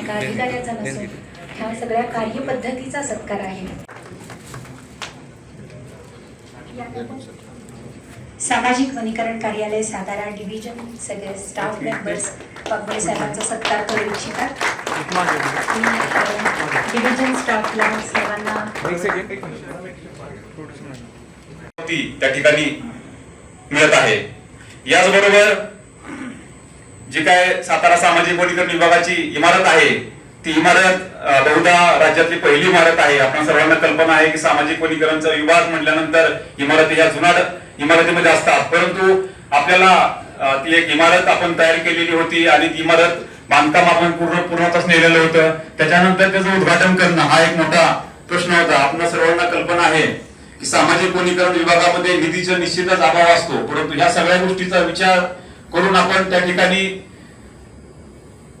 एका अधिकाऱ्याचा नसून ह्या सगळ्या कार्यपद्धतीचा सत्कार आहे. सामाजिक वनीकरण कार्यालय सातारा डिव्हिजन सगळे स्टाफ मेंबर्स वाघमोडे साहेबांचा सत्कार करू इच्छितात. डिव्हिजन स्टाफला सर्वांना त्या ठिकाणी मिळत आहे. याचबरोबर जी काय सातारा सामाजिक वनीकरण विभागाची इमारत आहे ती इमारत बहुधा राज्यातली पहिली इमारत आहे. आपण सर्वांना कल्पना आहे की सामाजिक वनीकरणचा विभाग म्हटल्यानंतर इमारती ह्या जुनाट इमारतीमध्ये असतात. परंतु आपल्याला ती एक इमारत आपण तयार केलेली होती आणि ती इमारत बांधकाम आपण पूर्ण पूर्णतच नेलेलं होतं. त्याच्यानंतर त्याचं उद्घाटन करणं हा एक मोठा प्रश्न होता. आपण सर्वांना कल्पना आहे की सामाजिक वनीकरण विभागामध्ये निधीचा निश्चितच अभाव असतो. परंतु ह्या सगळ्या गोष्टीचा विचार करून आपण त्या ठिकाणी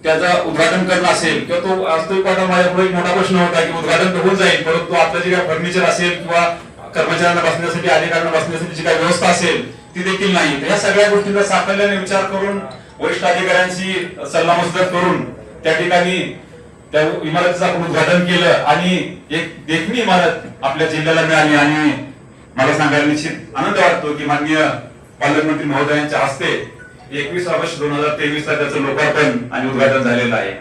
त्याचं उद्घाटन करणं असेल किंवा तो वास्तविक पाहता माझ्यापुढे एक मोठा प्रश्न होता की उद्घाटन तर होऊन जाईल परंतु आपलं जे काही फर्निचर असेल किंवा कर्मचाऱ्यांना बसण्यासाठी अधिकाऱ्यांना बसण्यासाठी जी काही व्यवस्था असेल ती देखील नाही. या सगळ्या गोष्टींचा साकल्याने विचार करून वरिष्ठ अधिकाऱ्यांशी सल्लामसलत करून त्या ठिकाणी त्या इमारतीचं आपण उद्घाटन केलं आणि एक देखणी इमारत आपल्या जिल्ह्याला मिळाली आणि मला सांगायला निश्चित आनंद वाटतो की माननीय पालकमंत्री महोदयांच्या हस्ते एकवीस ऑगस्ट दोन हजार तेवीस ला त्याचं लोकार्पण आणि उद्घाटन झालेलं आहे.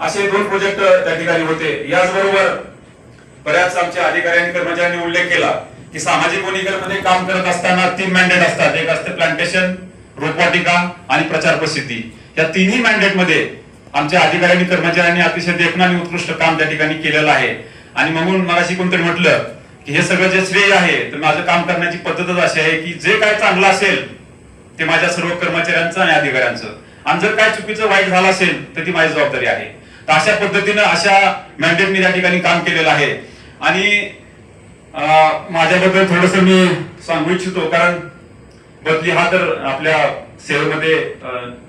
असे दोन प्रोजेक्ट त्या ठिकाणी होते. याचबरोबर बऱ्याच आमच्या अधिकाऱ्यांनी कर्मचाऱ्यांनी उल्लेख केला की सामाजिक वनीकरण काम करत असताना तीन मॅन्डेट असतात. एक असते प्लांटेशन रोपवाटिका आणि प्रचार प्रसिद्धी. या तिन्ही मॅन्डेटमध्ये आमच्या अधिकाऱ्यांनी कर्मचाऱ्यांनी अतिशय देखणं आणि उत्कृष्ट काम त्या ठिकाणी केलेलं आहे. आणि म्हणून मला कोणतरी म्हटलं की हे सगळं जे श्रेय आहे तर माझं काम करण्याची पद्धतच अशी आहे की जे काय चांगलं असेल ते माझ्या सर्व कर्मचाऱ्यांचं आणि अधिकाऱ्यांचं. आणि जर काय चुकीचं वाईट झालं असेल तर ती माझी जबाबदारी आहे. तर अशा पद्धतीनं अशा मॅन्डेट मी त्या ठिकाणी काम केलेलं आहे. आणि माझ्याबद्दल थोडस मी सांगू इच्छितो कारण बदली हा तर आपल्या सेवेमध्ये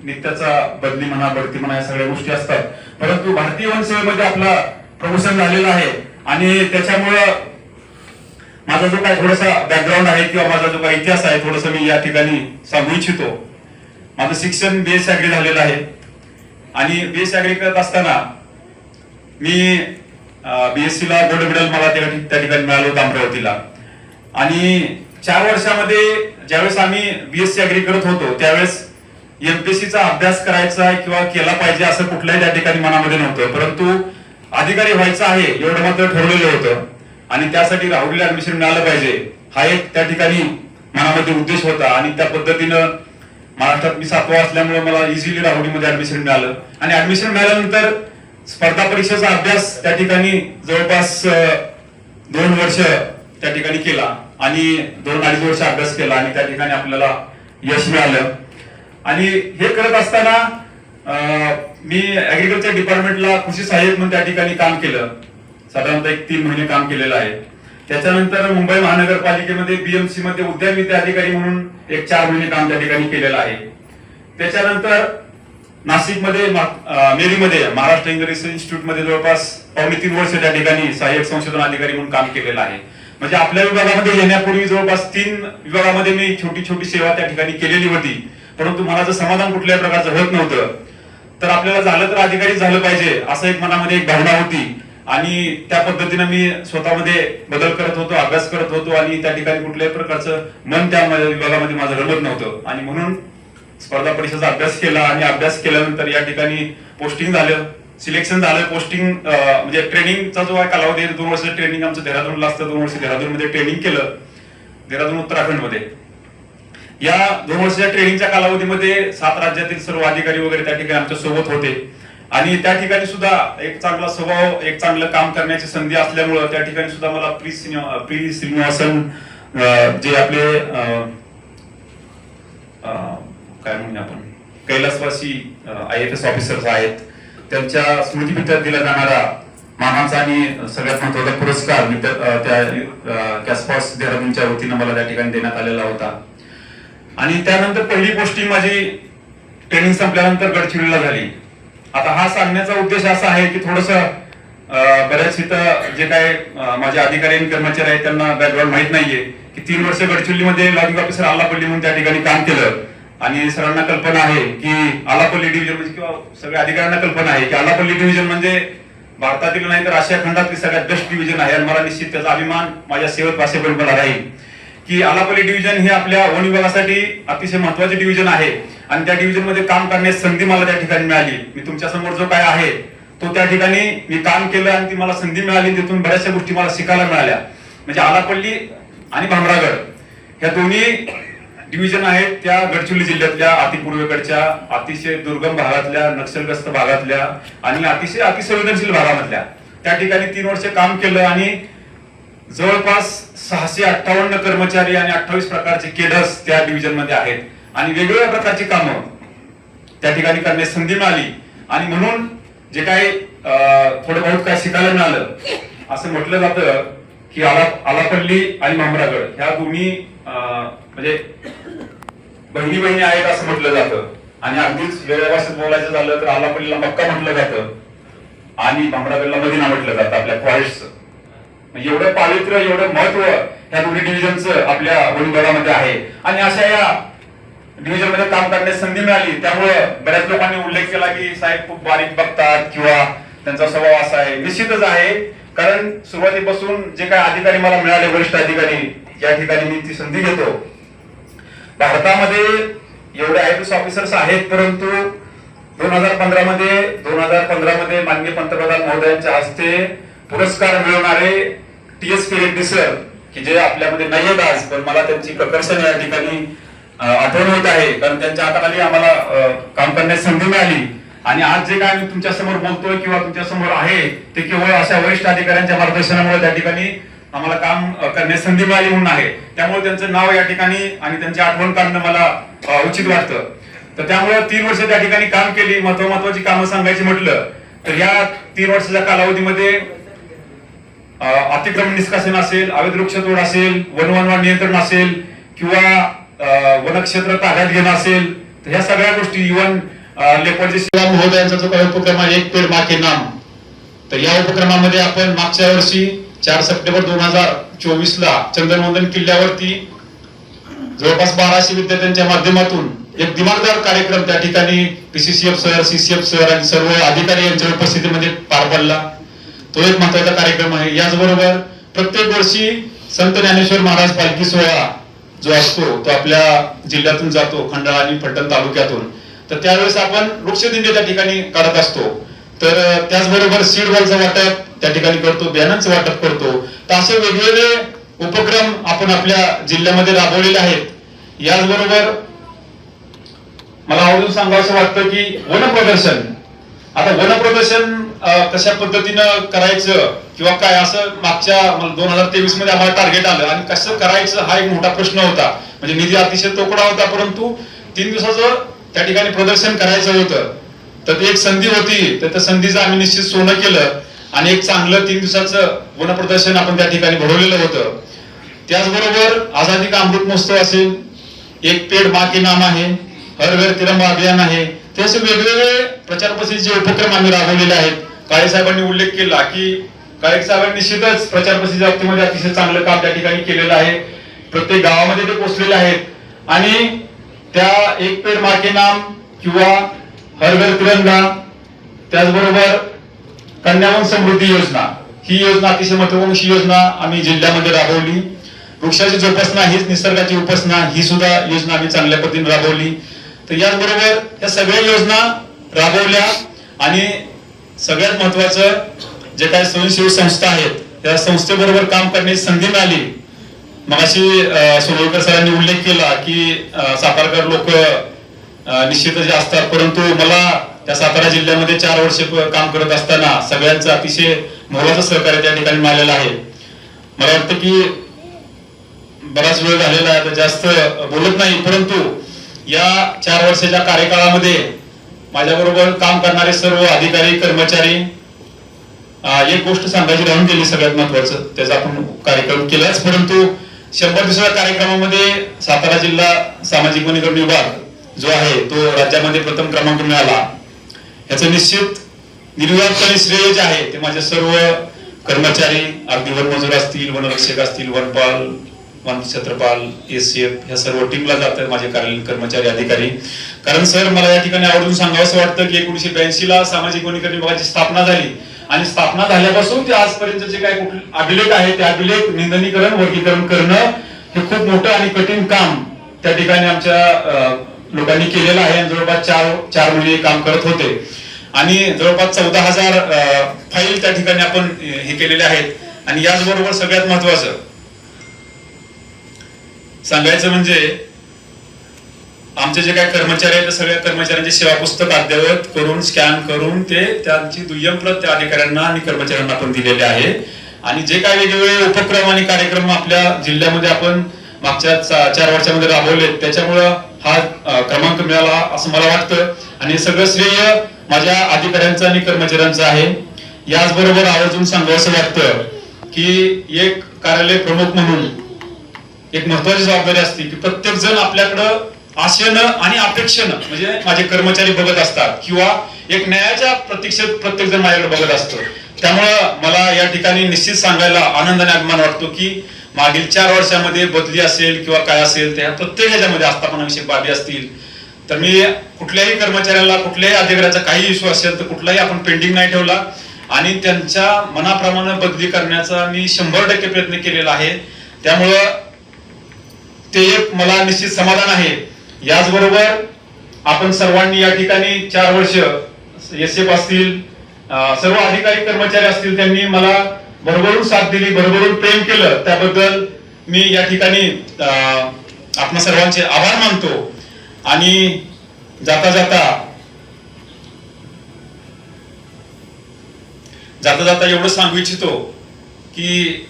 नित्याचा बदली म्हणा बढती म्हणा या सगळ्या गोष्टी असतात. परंतु भारतीय वन सेवेमध्ये आपला प्रमोशन झालेलं आहे. आणि त्याच्यामुळं माझा जो काय थोडासा बॅकग्राऊंड आहे किंवा माझा जो काही इतिहास आहे थोडस मी या ठिकाणी सांगू इच्छितो. माझं शिक्षण बीएस ऍग्री झालेलं आहे. आणि बीएस ऍग्री करत असताना मी बीएससी ला गोल्ड मेडल मला त्या ठिकाणी मिळालं होतं अमरावतीला. आणि चार वर्षामध्ये ज्यावेळेस आम्ही बीएससी ऍग्री करत होतो त्यावेळेस एमपीएससीचा अभ्यास करायचा किंवा केला पाहिजे असं कुठल्याही त्या ठिकाणी मनामध्ये नव्हतं. परंतु अधिकारी व्हायचं आहे एवढं मात्र ठरवलेलं होतं. आणि त्यासाठी राहुरीला ऍडमिशन मिळालं पाहिजे. हा एक त्या ठिकाणी मनामध्ये उद्देश होता आणि त्या पद्धतीनं महाराष्ट्रात मी सातवा असल्यामुळे मला इझिली राहुरीमध्ये ऍडमिशन मिळालं. आणि ऍडमिशन मिळाल्यानंतर स्पर्धा परीक्षेचा अभ्यास त्या ठिकाणी जवळपास दोन वर्ष त्या ठिकाणी केला आणि दोन अडीच वर्ष अभ्यास केला आणि त्या ठिकाणी आपल्याला यश मिळालं. आणि हे करत असताना अं, मी ऍग्रिकल्चर डिपार्टमेंटला कृषी सहाय्यक म्हणून त्या ठिकाणी काम केलं. साधारणतः एक तीन महिने काम केलेलं आहे. त्याच्यानंतर मुंबई महानगरपालिकेमध्ये बीएमसी मध्ये उद्यान विद्या अधिकारी म्हणून एक चार महिने काम त्या ठिकाणी केलेलं आहे. त्याच्यानंतर नाशिकमध्ये मेरीमध्ये महाराष्ट्र इंग्रजी इन्स्टिट्यूटमध्ये इन्स्टिट्यूटमध्ये जवळपास पावणे तीन वर्ष त्या ठिकाणी सहाय्यक संशोधन अधिकारी म्हणून काम केलेलं आहे. म्हणजे आपल्या विभागामध्ये येण्यापूर्वी जवळपास तीन विभागामध्ये मी छोटी छोटी सेवा त्या ठिकाणी केलेली होती. परंतु मला जर समाधान कुठल्याही प्रकारचं होत नव्हतं. तर आपल्याला झालं तर अधिकारी झालं पाहिजे असं एक मनामध्ये एक भावना होती. आणि त्या पद्धतीनं मी स्वतःमध्ये बदल करत होतो अभ्यास करत होतो आणि त्या ठिकाणी कुठल्याही प्रकारचं मन त्या माझ्या विभागामध्ये माझं रमत नव्हतं. आणि म्हणून स्पर्धा परीक्षेचा अभ्यास केला आणि अभ्यास केल्यानंतर या ठिकाणी पोस्टिंग झालं. सिलेक्शन झालं पोस्टिंग म्हणजे ट्रेनिंगचा जो आहे कालावधी दोन वर्ष ट्रेनिंग आमचं देहरादूनला असतं. दोन वर्ष देहरादून मध्ये ट्रेनिंग केलं. देहरादून उत्तराखंडमध्ये या दोन वर्षाच्या ट्रेनिंगच्या कालावधीमध्ये सात राज्यातील सर्व अधिकारी वगैरे त्या ठिकाणी आमच्यासोबत होते. आणि त्या ठिकाणी सुद्धा एक चांगला स्वभाव एक चांगलं काम करण्याची संधी असल्यामुळं त्या ठिकाणी सुद्धा मला प्री श्रीनिवा- प्री श्रीनिवासन जे आपले काय म्हणूया आपण कैलासवासी आय एफ एस ऑफिसर्स आहेत. त्यांच्या स्मृतीपीठात दिला जाणारा मानाचा आणि सगळ्यात महत्त्वाचा पुरस्कार मी त्या- अं, कॅस्पॉस देहरादूनच्या वतीनं मला त्या ठिकाणी देण्यात आलेला होता. आणि त्यानंतर पहिली गोष्टी माझी ट्रेनिंग संपल्यानंतर गडचिरोलीला झाली. आता हा सांगण्याचा उद्देश असा आहे की थोडस बऱ्याच इथं जे काय माझ्या माझे अधिकारी आणि कर्मचारी आहेत त्यांना बॅकग्राऊंड माहीत नाहीये की तीन वर्ष गडचिरोलीमध्ये लॉगिंग ऑफिसर आलापल्ली म्हणून त्या ठिकाणी काम केलं. आणि सरांना कल्पना आहे की आलापल्ली डिव्हिजन म्हणजे किंवा सगळ्या अधिकाऱ्यांना कल्पना आहे की आलापल्ली डिव्हिजन म्हणजे भारतातील नाही तर आशिया खंडातली सगळ्यात बेस्ट डिव्हिजन आहे. आणि मला निश्चित त्याचा अभिमान माझ्या सेवेत वासेपर्यंत मला राहील. की आलापल्ली डिव्हिजन हे आपल्या वन विभागासाठी अतिशय महत्त्वाचे डिव्हिजन आहे. आणि त्या डिव्हिजनमध्ये काम करण्याची संधी मला त्या ठिकाणी मिळाली. मी तुमच्यासमोर जो काय आहे तो त्या ठिकाणी मी काम केलं आणि ती मला संधी मिळाली. तिथून बऱ्याचशा गोष्टी मला शिकायला मिळाल्या. म्हणजे आलापल्ली आणि भामरागड ह्या दोन्ही डिव्हिजन आहेत त्या गडचिरोली जिल्ह्यातल्या अतिपूर्वेकडच्या अतिशय दुर्गम भागातल्या नक्षलग्रस्त भागातल्या आणि अतिशय अतिसंवेदनशील भागामधल्या. त्या ठिकाणी तीन वर्ष काम केलं आणि जवळपास सहाशे अठ्ठावन्न कर्मचारी आणि अठ्ठावीस प्रकारचे केडर्स त्या डिव्हिजनमध्ये आहेत. आणि वेगवेगळ्या प्रकारची कामं त्या ठिकाणी करण्याची संधी मिळाली. आणि म्हणून जे काही अं, थोडं बहुत काय शिकायला मिळालं असं म्हटलं जातं की आला आलापल्ली आणि मामरागड ह्या दोन्ही अं, म्हणजे बहिणी बहिणी आहेत असं म्हटलं जातं. आणि अगदीच वेगळ्या भाषेत बोलायचं झालं तर आलापल्लीला मक्का म्हटलं जातं. आणि भामरागडला मदिना म्हटलं जातं आपल्या फॉरेस्टचं म्हणजे एवढं पावित्र्य एवढं महत्त्व ह्या दोन्ही डिव्हिजनचं आपल्या वनविभागामध्ये आहे. आणि अशा या डिव्हिजनमध्ये काम करण्याची संधी मिळाली. त्यामुळे बऱ्याच लोकांनी उल्लेख केला की साहेब खूप बारीक बघतात किंवा त्यांचा स्वभाव असा आहे. निश्चितच आहे. कारण सुरुवातीपासून जे काही अधिकारी मला मिळाले वरिष्ठ अधिकारी या ठिकाणी मी ती संधी घेतो. भारतामध्ये एवढे आय पी एस ऑफिसर्स आहेत परंतु दोन हजार पंधरा मध्ये दोन हजार पंधरा मध्ये माननीय पंतप्रधान महोदयांच्या हस्ते पुरस्कार मिळवणारे T S P Reddy sir की जे आपल्यामध्ये नाही आहेत आज पण मला त्यांची प्रकर्षण या ठिकाणी आठवण होत आहे. कारण त्यांच्या हाताखाली आम्हाला काम करण्याची संधी मिळाली. आणि आज जे काय आम्ही तुमच्यासमोर बोलतोय किंवा तुमच्यासमोर आहे ते केवळ अशा वरिष्ठ अधिकाऱ्यांच्या मार्गदर्शनामुळे त्या ठिकाणी आम्हाला काम करण्यास करण्याची संधी मिळाली म्हणून आहे. त्यामुळे त्यांचं नाव या ठिकाणी आणि त्यांची आठवण काढणं मला उचित वाटतं. तर त्यामुळे तीन वर्ष त्या ठिकाणी काम केली महत्त्व महत्वाची कामं सांगायची म्हटलं तर या तीन वर्षाच्या कालावधीमध्ये अतिक्रमण निष्कासन असेल अवैध वृक्षतोड असेल वनवनवा नियंत्रण असेल किंवा वनक्षेत्र ताब्यात घेणं असेल तर ह्या सगळ्या गोष्टी इव्हन लेपर्डचे शिवा महोदयांचा जो काही उपक्रम आहे एक पेड माके नाम. तर या उपक्रमामध्ये आपण मागच्या वर्षी चार सप्टेंबर दोन हजार चोवीस ला चंद्रवंदन किल्ल्यावरती जवळपास बाराशे विद्यार्थ्यांच्या माध्यमातून एक दिमागदार कार्यक्रम त्या ठिकाणी पीसीसीएफ सर सीसीएफ सर आणि सर्व अधिकारी यांच्या उपस्थितीमध्ये पार पडला. तो एक महत्त्वाचा कार्यक्रम आहे. याचबरोबर प्रत्येक वर्षी संत ज्ञानेश्वर महाराज पालखी सोहळा जो असतो तो आपल्या जिल्ह्यातून जातो खंडाळा आणि फलटण तालुक्यातून. तर त्यावेळेस आपण वृक्षदिंडी त्या ठिकाणी काढत असतो. तर त्याचबरोबर सीड बॉलचं वाटप त्या ठिकाणी करतो बॅनरचं वाटप करतो. तर असे वेगवेगळे उपक्रम आपण आपल्या जिल्ह्यामध्ये राबवलेले आहेत. याचबरोबर मला आवडून सांगावं वाटतं की वन प्रदर्शन आता वन प्रदर्शन कशा पद्धतीनं करायचं किंवा काय असं मागच्या म्हणजे दोन हजार तेवीसमध्ये आम्हाला टार्गेट आलं आणि कसं करायचं हा एक मोठा प्रश्न होता. म्हणजे निधी अतिशय तोकडा होता परंतु तीन दिवसाचं त्या ठिकाणी प्रदर्शन करायचं होतं. तर ती एक संधी होती तर त्या संधीचं आम्ही निश्चित सोनं केलं आणि एक चांगलं तीन दिवसाचं वन प्रदर्शन आपण त्या ठिकाणी भरवलेलं होतं. त्याचबरोबर आझादी का अमृत महोत्सव असेल एक पेड मा के नाम आहे हर घर तिरंबा अभियान आहे ते असे वेगवेगळे प्रचार प्रसिद्धीचे उपक्रम आम्ही राबवलेले आहेत. काळे साहेबांनी उल्लेख केला की काळे साहेबांनी निश्चितच प्रचार प्रसिद्धी बाबतीमध्ये अतिशय चांगलं काम त्या ठिकाणी केलेलं आहे. प्रत्येक गावामध्ये ते पोहोचलेले आहेत. आणि त्या एक पेड मार्के नाम किंवा हर घर तिरंगा त्याचबरोबर कन्यावन समृद्धी योजना ही योजना अतिशय महत्त्वपूर्ण योजना आम्ही जिल्ह्यामध्ये राबवली. वृक्षाची जोपासना हीच निसर्गाची उपासना ही सुद्धा योजना आम्ही चांगल्या पद्धतीने राबवली. तर याचबरोबर या सगळ्या योजना राबवल्या आणि सगळ्यात महत्वाचं जे काही स्वयंसेवी संस्था आहेत त्या संस्थेबरोबर काम करण्याची संधी मिळाली. मगाशी अं, सरांनी उल्लेख केला की सातारकर लोक निश्चितच जे असतात. परंतु मला त्या सातारा जिल्ह्यामध्ये चार वर्ष काम करत असताना सगळ्यांचं अतिशय मोलाचं सहकार्य त्या ठिकाणी मिळालेलं आहे. मला वाटतं की बराच वेळ झालेला आहे जास्त बोलत नाही परंतु या चार वर्षाच्या कार्यकाळामध्ये माझ्याबरोबर काम करणारे सर्व अधिकारी कर्मचारी एक गोष्ट सांगायची राहून गेली सगळ्यात महत्वाचं त्याचा आपण कार्यक्रम केलाच परंतु शंभर दिवसाच्या कार्यक्रमामध्ये सातारा जिल्हा सामाजिक वनीकरण विभाग जो आहे तो राज्यामध्ये प्रथम क्रमांक मिळाला. याचं निश्चित निर्विवादपणे श्रेय जे आहे ते माझे सर्व कर्मचारी अगदी वनमजूर असतील वनरक्षक असतील वनपाल वन छत्रपाल एसीएफ ह्या सर्व टीमला जातात माझे कार्यालयीन कर्मचारी अधिकारी. कारण सर मला या ठिकाणी आवडून सांगावं वाटतं की एकोणीशे ब्याऐंशी ला सामाजिक वनीकरण विभागाची स्थापना झाली. आणि स्थापना झाल्यापासून ते आजपर्यंत जे काय अभिलेख आहे ते अभिलेख निंदनीकरण वर्गीकरण करणं हे खूप मोठं आणि कठीण काम त्या ठिकाणी आमच्या लोकांनी केलेलं आहे. जवळपास चार चार महिने काम करत होते. आणि जवळपास चौदा हजार फाईल त्या ठिकाणी आपण हे केलेले आहेत. आणि याचबरोबर सगळ्यात महत्वाचं सांगायचं म्हणजे आमचे जे काही कर्मचारी आहेत सगळ्या कर्मचाऱ्यांचे सेवा पुस्तक अद्ययावत करून स्कॅन करून ते त्यांची दुय्यम प्रत त्या अधिकाऱ्यांना आणि कर्मचाऱ्यांना आपण दिलेले आहे. आणि जे काही वेगवेगळे उपक्रम आणि कार्यक्रम आपल्या जिल्ह्यामध्ये आपण मागच्या चार वर्षामध्ये राबवले त्याच्यामुळं हा क्रमांक मिळाला असं मला वाटतं. आणि सगळं श्रेय माझ्या अधिकाऱ्यांचं आणि कर्मचाऱ्यांचं आहे. याचबरोबर आवर्जून सांगावं वाटतं की एक कार्यालय प्रमुख म्हणून एक महत्वाची जबाबदारी असते की प्रत्येक जण आपल्याकडं आशेनं आणि अपेक्षेनं म्हणजे माझे कर्मचारी बघत असतात किंवा एक न्यायाच्या प्रतीक्षेत प्रत्येक जण माझ्याकडे बघत असतो. त्यामुळं मला या ठिकाणी निश्चित सांगायला आनंद आणि अभिमान वाटतो की मागील चार वर्षामध्ये बदली असेल किंवा काय असेल त्या प्रत्येक ह्याच्यामध्ये आस्थापनाविषयी बाबी असतील. तर मी कुठल्याही कर्मचाऱ्याला कुठल्याही अधिकाऱ्याचा काही इश्यू असेल तर कुठलाही आपण पेंडिंग नाही ठेवला. आणि त्यांच्या मनाप्रमाणे बदली करण्याचा मी शंभर टक्के प्रयत्न केलेला आहे. त्यामुळं ते एक मला निश्चित समाधान आहे. याचबरोबर आपण सर्वांनी या ठिकाणी चार वर्ष एस एफ असतील सर्व अधिकारी कर्मचारी असतील त्यांनी मला भरभरून साथ दिली भरभरून प्रेम केलं. त्याबद्दल मी या ठिकाणी अं, आपणा सर्वांचे आभार मानतो. आणि जाता जाता जाता जाता एवढं सांगू इच्छितो की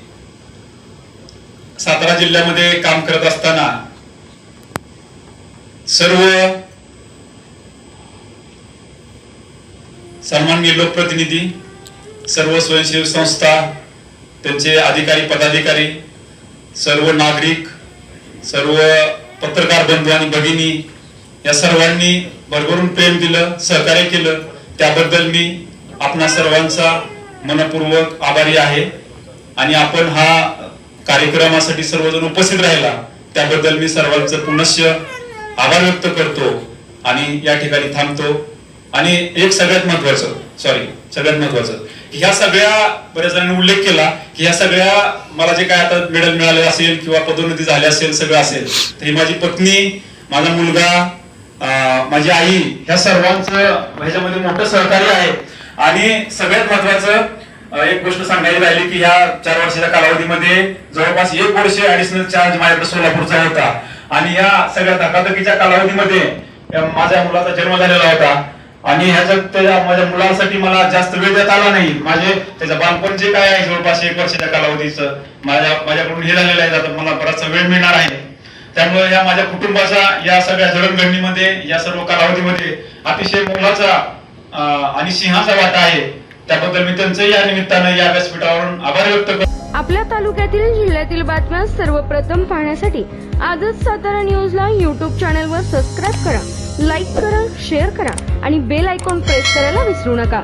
सातारा जिल्ह्यामध्ये काम करत असताना सर्व सन्माननीय लोकप्रतिनिधी सर्व स्वयंसेवी संस्था त्यांचे अधिकारी पदाधिकारी सर्व नागरिक सर्व पत्रकार बंधू आणि भगिनी या सर्वांनी भरभरून प्रेम दिलं सहकार्य केलं. त्याबद्दल मी आपणा सर्वांचा मनपूर्वक आभारी आहे. आणि आपण हा कार्यक्रमासाठी सर्वजण उपस्थित राहिला. त्याबद्दल मी सर्वांचं पुनश्च आभार व्यक्त करतो आणि या ठिकाणी थांबतो. आणि एक सगळ्यात महत्वाचं सॉरी सगळ्यात महत्वाचं ह्या सगळ्या बऱ्याच जणांनी उल्लेख केला की ह्या सगळ्या मला जे काय आता मेडल मिळाले असेल किंवा पदोन्नती झाली असेल सगळं असेल तर ही माझी पत्नी माझा मुलगा माझी आई ह्या सर्वांचं ह्याच्यामध्ये मोठं सहकार्य आहे. आणि सगळ्यात महत्वाचं एक गोष्ट सांगायला राहिली की ह्या चार वर्षाच्या कालावधीमध्ये जवळपास एक वर्ष ऍडिशनल चार्ज माझ्याकडे सोलापूरचा होता. आणि या सगळ्या धकाधकीच्या कालावधीमध्ये माझ्या मुलाचा जन्म झालेला होता. आणि ह्याच्यात माझ्या मुलासाठी मला जास्त वेळ देता आला नाही. माझे त्याचं बालपण जे काय आहे जवळपास एक वर्षाच्या कालावधीचं माझ्या माझ्याकडून हे झालेलं आहे. आता मला बराचसा वेळ मिळणार आहे. त्यामुळे या माझ्या कुटुंबाचा या सगळ्या जडणघडणीमध्ये या सर्व कालावधीमध्ये अतिशय मोलाचा आणि सिंहाचा वाटा आहे. त्याबद्दल मी त्यांचंही या निमित्तानं या व्यासपीठावरून आभार व्यक्त करतो. आपल्या तालुक्यातील जिल्ह्यातील बातम्या सर्वप्रथम पाहण्यासाठी आजच सातारा न्यूजला युट्यूब चॅनलवर सबस्क्राईब करा लाईक करा शेअर करा आणि बेल आयकॉन प्रेस करायला विसरू नका.